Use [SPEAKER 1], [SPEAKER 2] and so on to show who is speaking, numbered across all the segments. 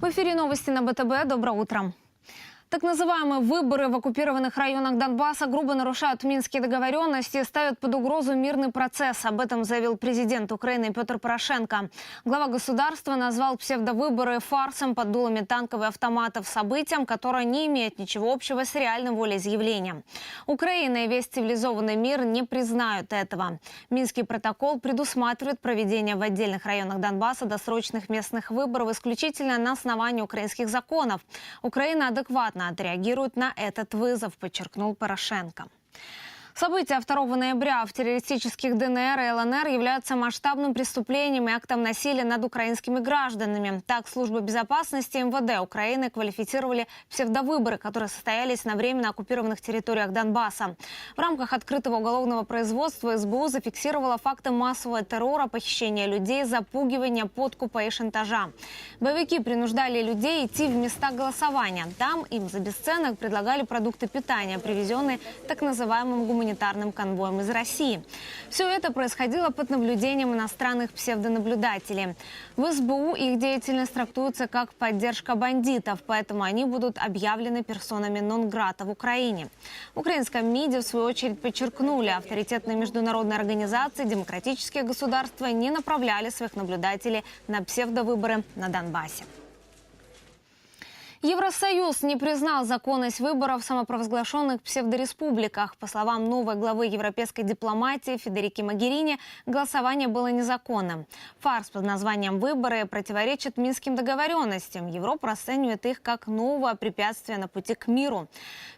[SPEAKER 1] В эфире новости на БТБ. Доброе утро. Так называемые выборы в оккупированных районах Донбасса грубо нарушают минские договоренности и ставят под угрозу мирный процесс. Об этом заявил президент Украины Петр Порошенко. Глава государства назвал псевдовыборы фарсом под дулами танков и автоматов событием, которое не имеет ничего общего с реальным волеизъявлением. Украина и весь цивилизованный мир не признают этого. Минский протокол предусматривает проведение в отдельных районах Донбасса досрочных местных выборов исключительно на основании украинских законов. Украина адекватно отреагирует на этот вызов, подчеркнул Порошенко. События 2 ноября в террористических ДНР и ЛНР являются масштабным преступлением и актом насилия над украинскими гражданами. Так, служба безопасности МВД Украины квалифицировали псевдовыборы, которые состоялись на временно оккупированных территориях Донбасса. В рамках открытого уголовного производства СБУ зафиксировала факты массового террора, похищения людей, запугивания, подкупа и шантажа. Боевики принуждали людей идти в места голосования. Там им за бесценок предлагали продукты питания, привезенные так называемым гуманитарным конвоем из России. Все это происходило под наблюдением иностранных псевдонаблюдателей. В СБУ их деятельность трактуется как поддержка бандитов, поэтому они будут объявлены персонами нон-грата в Украине. В украинском МИДе, в свою очередь, подчеркнули, авторитетные международные организации, демократические государства не направляли своих наблюдателей на псевдовыборы на Донбассе. Евросоюз не признал законность выборов в самопровозглашенных псевдореспубликах. По словам новой главы европейской дипломатии Федерики Магерини, голосование было незаконным. Фарс под названием «Выборы» противоречит минским договоренностям. Европа расценивает их как новое препятствие на пути к миру.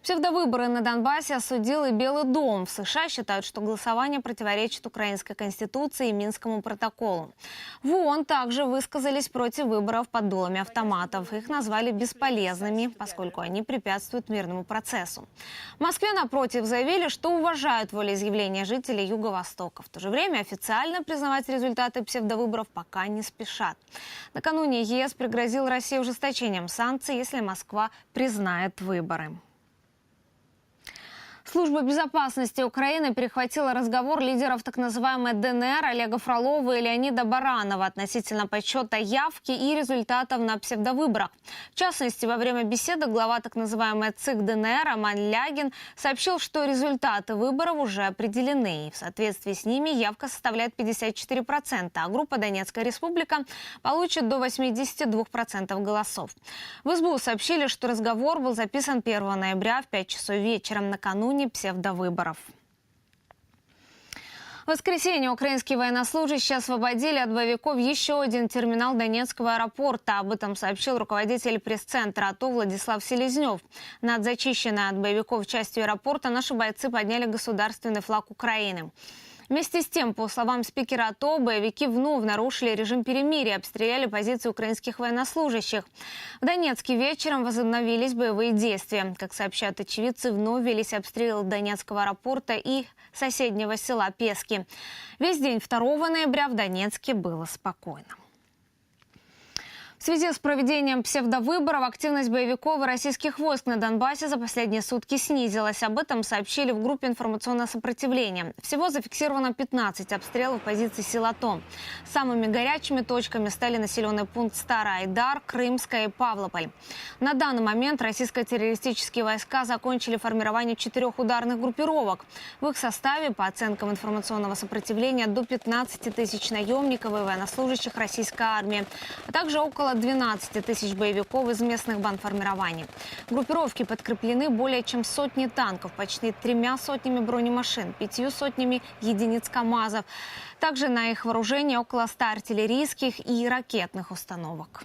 [SPEAKER 1] Псевдовыборы на Донбассе осудил и Белый дом. В США считают, что голосование противоречит украинской конституции и Минскому протоколу. В ООН также высказались против выборов под дулами автоматов. Их назвали бесполезными полезными, поскольку они препятствуют мирному процессу. В Москве, напротив, заявили, что уважают волеизъявление жителей Юго-Востока. В то же время официально признавать результаты псевдовыборов пока не спешат. Накануне ЕС пригрозил России ужесточением санкций, если Москва признает выборы. Служба безопасности Украины перехватила разговор лидеров так называемой ДНР Олега Фролова и Леонида Баранова относительно подсчета явки и результатов на псевдовыборах. В частности, во время беседы глава так называемой ЦИК ДНР Роман Лягин сообщил, что результаты выборов уже определены. И в соответствии с ними явка составляет 54%, а группа Донецкая республика получит до 82% голосов. В СБУ сообщили, что разговор был записан 1 ноября в 5 часов вечера накануне псевдовыборов. В воскресенье украинские военнослужащие освободили от боевиков еще один терминал Донецкого аэропорта. Об этом сообщил руководитель пресс-центра АТО Владислав Селезнев. Над зачищенной от боевиков частью аэропорта наши бойцы подняли государственный флаг Украины. Вместе с тем, по словам спикера АТО, боевики вновь нарушили режим перемирия, обстреляли позиции украинских военнослужащих. В Донецке вечером возобновились боевые действия. Как сообщают очевидцы, вновь велись обстрелы Донецкого аэропорта и соседнего села Пески. Весь день 2 ноября в Донецке было спокойно. В связи с проведением псевдовыборов активность боевиков и российских войск на Донбассе за последние сутки снизилась. Об этом сообщили в группе информационного сопротивления. Всего зафиксировано 15 обстрелов позиций Силато. Самыми горячими точками стали населенный пункт Старый Айдар, Крымская и Павлополь. На данный момент российско-террористические войска закончили формирование четырех ударных группировок. В их составе, по оценкам информационного сопротивления, до 15 тысяч наемников и военнослужащих российской армии, а также около 12 тысяч боевиков из местных бандформирований. Группировки подкреплены более чем сотни танков, почти тремя сотнями бронемашин, пятью сотнями единиц КАМАЗов. Также на их вооружении около 100 артиллерийских и ракетных установок.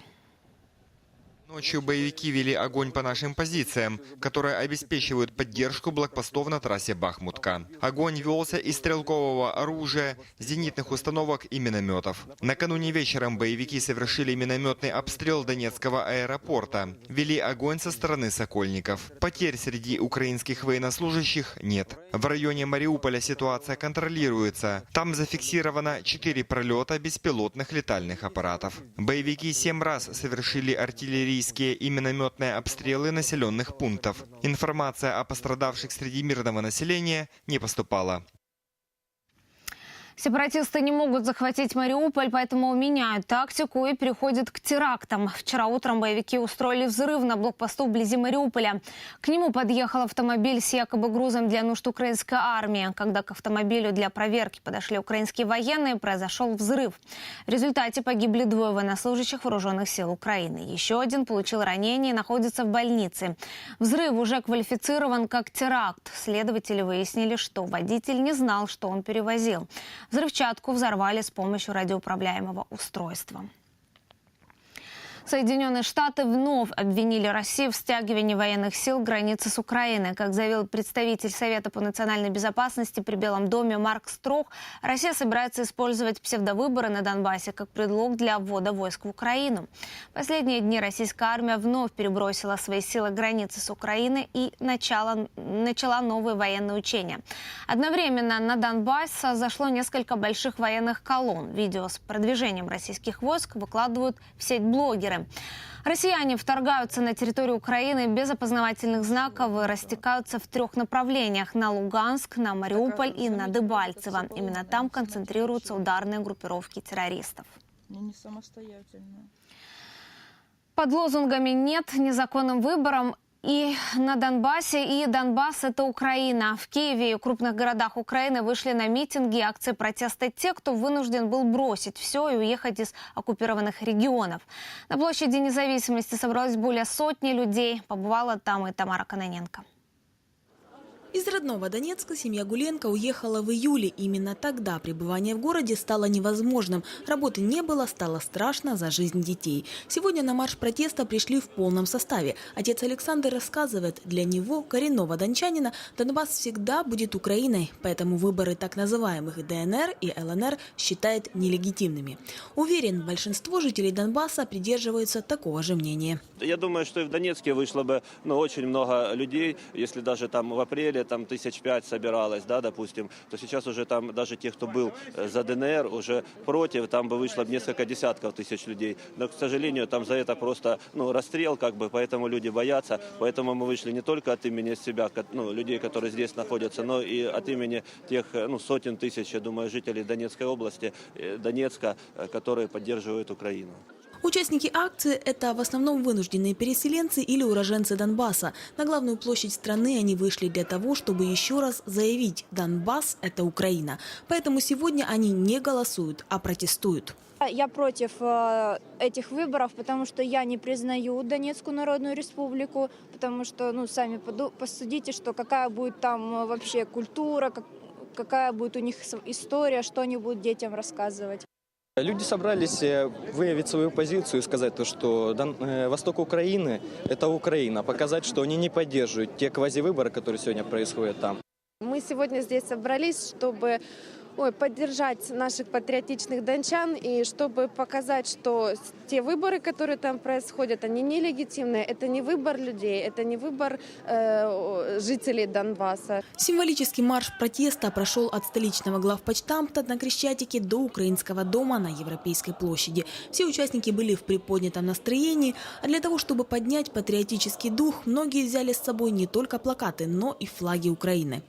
[SPEAKER 2] Ночью боевики вели огонь по нашим позициям, которые обеспечивают поддержку блокпостов на трассе Бахмутка. Огонь велся из стрелкового оружия, зенитных установок и минометов. Накануне вечером боевики совершили минометный обстрел Донецкого аэропорта. Вели огонь со стороны Сокольников. Потерь среди украинских военнослужащих нет. В районе Мариуполя ситуация контролируется. Там зафиксировано 4 пролета беспилотных летальных аппаратов. Боевики 7 раз совершили артиллерийские и минометные обстрелы населенных пунктов. Информация о пострадавших среди мирного населения не поступала.
[SPEAKER 1] Сепаратисты не могут захватить Мариуполь, поэтому меняют тактику и переходят к терактам. Вчера утром боевики устроили взрыв на блокпосту вблизи Мариуполя. К нему подъехал автомобиль с якобы грузом для нужд украинской армии. Когда к автомобилю для проверки подошли украинские военные, произошел взрыв. В результате погибли двое военнослужащих вооруженных сил Украины. Еще один получил ранение и находится в больнице. Взрыв уже квалифицирован как теракт. Следователи выяснили, что водитель не знал, что он перевозил. Взрывчатку взорвали с помощью радиоуправляемого устройства. Соединенные Штаты вновь обвинили Россию в стягивании военных сил к границе с Украиной. Как заявил представитель Совета по национальной безопасности при Белом доме Марк Строх, Россия собирается использовать псевдовыборы на Донбассе как предлог для ввода войск в Украину. В последние дни российская армия вновь перебросила свои силы к границе с Украиной и начала, начала новые военные учения. Одновременно на Донбасс зашло несколько больших военных колонн. Видео с продвижением российских войск выкладывают в сеть блогеры. Россияне вторгаются на территорию Украины без опознавательных знаков и растекаются в трех направлениях – на Луганск, на Мариуполь и на Дебальцево. Именно там концентрируются ударные группировки террористов.
[SPEAKER 3] Я не самостоятельная.
[SPEAKER 1] Под лозунгами «нет незаконным выборам» и на Донбассе, и Донбасс – это Украина. В Киеве и крупных городах Украины вышли на митинги и акции протеста те, кто вынужден был бросить все и уехать из оккупированных регионов. На площади независимости собралось более сотни людей. Побывала там и Тамара Каноненко.
[SPEAKER 4] Из родного Донецка семья Гуленко уехала в июле. Именно тогда пребывание в городе стало невозможным. Работы не было, стало страшно за жизнь детей. Сегодня на марш протеста пришли в полном составе. Отец Александр рассказывает, для него, коренного дончанина, Донбасс всегда будет Украиной, поэтому выборы так называемых ДНР и ЛНР считает нелегитимными. Уверен, большинство жителей Донбасса придерживаются такого же мнения.
[SPEAKER 5] Я думаю, что и в Донецке вышло бы ну, очень много людей, если даже там в апреле там тысяч пять собиралось, да, допустим, то сейчас уже там даже те, кто был э, за ДНР, уже против, там бы вышло несколько десятков тысяч людей. Но, к сожалению, там за это просто ну, расстрел, как бы, поэтому люди боятся. Поэтому мы вышли не только от имени себя, ну, людей, которые здесь находятся, но и от имени тех э, ну, сотен тысяч, я думаю, жителей Донецкой области, э, Донецка, которые поддерживают Украину.
[SPEAKER 4] Участники акции – это в основном вынужденные переселенцы или уроженцы Донбасса. На главную площадь страны они вышли для того, чтобы еще раз заявить – Донбасс – это Украина. Поэтому сегодня они не голосуют, а протестуют.
[SPEAKER 6] Я против э, этих выборов, потому что я не признаю Донецкую Народную Республику, потому что, ну, сами посудите, что какая будет там э, вообще культура, как- какая будет у них история, что они будут детям рассказывать.
[SPEAKER 7] Люди собрались э, выявить свою позицию и сказать то, что э, восток Украины – это Украина, показать, что они не поддерживают те квазивыборы, которые сегодня происходят там.
[SPEAKER 8] Мы сегодня здесь собрались, чтобы ой, поддержать наших патриотичных дончан и чтобы показать, что те выборы, которые там происходят, они нелегитимные. Это не выбор людей, это не выбор э, жителей Донбасса.
[SPEAKER 4] Символический марш протеста прошел от столичного главпочтамта на Крещатике до Украинского дома на Европейской площади. Все участники были в приподнятом настроении, а для того, чтобы поднять патриотический дух, многие взяли с собой не только плакаты, но и флаги Украины.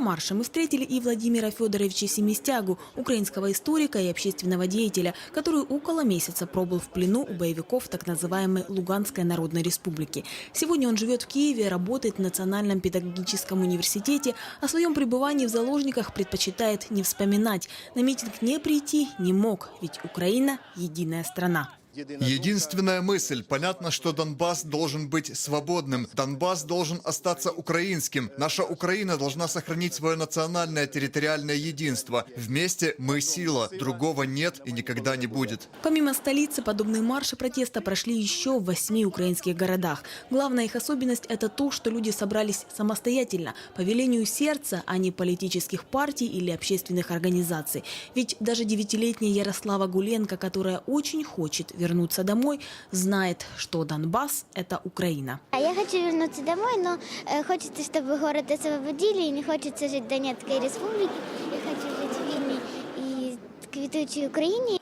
[SPEAKER 4] На марше мы встретили и Владимира Федоровича Семистягу, украинского историка и общественного деятеля, который около месяца пробыл в плену у боевиков так называемой Луганской Народной Республики. Сегодня он живет в Киеве, работает в Национальном педагогическом университете. О своем пребывании в заложниках предпочитает не вспоминать. На митинг не прийти не мог, ведь Украина – единая страна.
[SPEAKER 9] Единственная мысль. Понятно, что Донбасс должен быть свободным. Донбасс должен остаться украинским. Наша Украина должна сохранить свое национальное территориальное единство. Вместе мы сила. Другого нет и никогда не будет.
[SPEAKER 4] Помимо столицы, подобные марши протеста прошли еще в восьми украинских городах. Главная их особенность – это то, что люди собрались самостоятельно, по велению сердца, а не политических партий или общественных организаций. Ведь даже девятилетняя Ярослава Гуленко, которая очень хочет вернуться вернуться домой, знает, что Донбасс – это Украина.
[SPEAKER 10] А я хочу вернуться домой, но э, хочется, чтобы город освободили, и не хочется жить в Донецкой республике. Я хочу жить в вільній и квітучій Украине.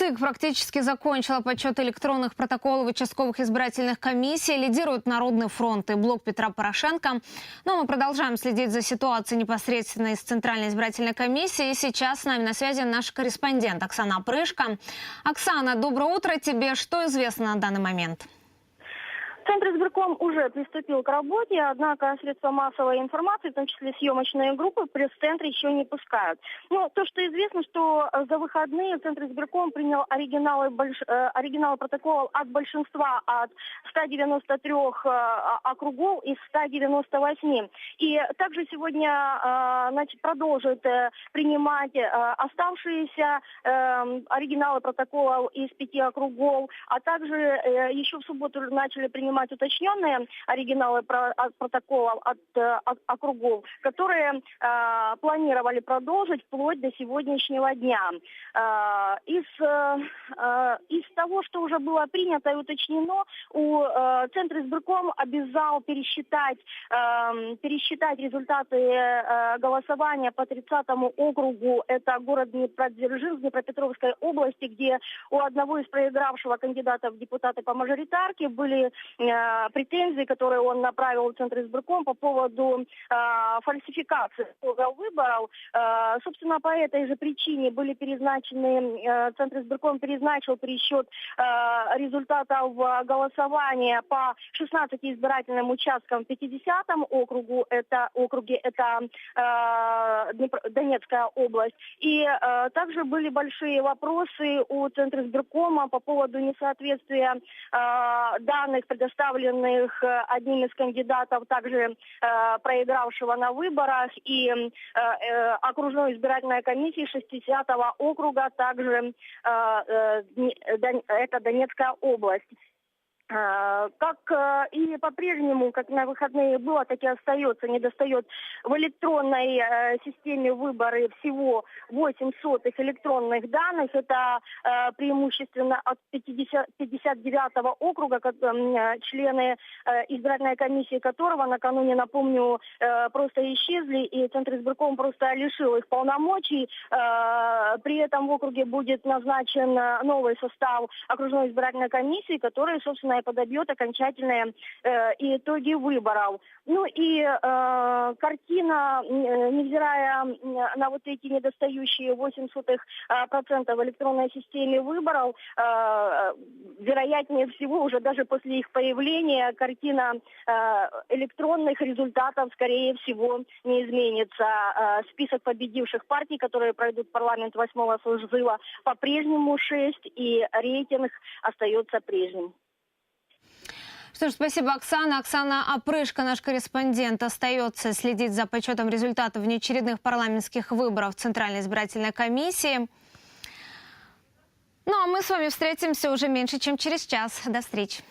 [SPEAKER 1] ЦИК практически закончила подсчет электронных протоколов участковых избирательных комиссий. Лидирует Народный фронт и блок Петра Порошенко. Но мы продолжаем следить за ситуацией непосредственно из Центральной избирательной комиссии. И сейчас с нами на связи наш корреспондент Оксана Прышко. Оксана, доброе утро тебе. Что известно на данный момент?
[SPEAKER 11] Центр избирком уже приступил к работе, однако средства массовой информации, в том числе съемочные группы, в пресс-центр еще не пускают. Но то, что известно, что э, за выходные Центр избирком принял оригиналы, больш- э, оригиналы протоколов от большинства, от 193 э, округов из 198. И также сегодня значит, продолжит принимать оставшиеся оригиналы протоколов из пяти округов, а также еще в субботу начали принимать уточненные оригиналы от протоколов от, э, от округов, которые э, планировали продолжить вплоть до сегодняшнего дня. Э, из, из того, что уже было принято и уточнено, у э, Центра избирком обязал пересчитать, пересчитать результаты голосования по 30 округу, это город Днепродзержинск Днепропетровской области, где у одного из проигравшего кандидата в депутаты по мажоритарке были претензии, которые он направил в Центр избирком по поводу э, фальсификации выборов. Э, собственно, по этой же причине были перезначены, э, Центр избирком перезначил пересчет э, результатов э, голосования по 16 избирательным участкам в 50 округу, это округе, это э, Донецкая область. И э, также были большие вопросы у Центра избиркома по поводу несоответствия э, данных, предоставленных э, одним из кандидатов, также э, проигравшего на выборах, и э, окружной избирательной комиссии 60 округа, также это Донецкая область. Э, Как э, и по-прежнему, как на выходные было, так и остается, не достает в электронной э, системе выборы всего 8 сотых электронных данных. Это э, преимущественно от 50, 59 округа, члены избирательной комиссии которого накануне, напомню, просто исчезли, и Центр избирком просто лишил их полномочий. При этом в округе будет назначен новый состав окружной избирательной комиссии, который, собственно, и подобьет окончательные э, итоги выборов. Ну и э, картина, невзирая на вот эти недостающие 8 сотых э, процентов электронной системе выборов, э, вероятнее всего, уже даже после их появления, картина э, электронных результатов, скорее всего, не изменится. Э, список победивших партий, которые пройдут парламент 8 созыва, по-прежнему 6, и рейтинг остается прежним.
[SPEAKER 1] Что ж, спасибо, Оксана. Оксана Опрышко, наш корреспондент, остается следить за подсчетом результатов внеочередных парламентских выборов Центральной избирательной комиссии. Ну а мы с вами встретимся уже меньше, чем через час. До встречи.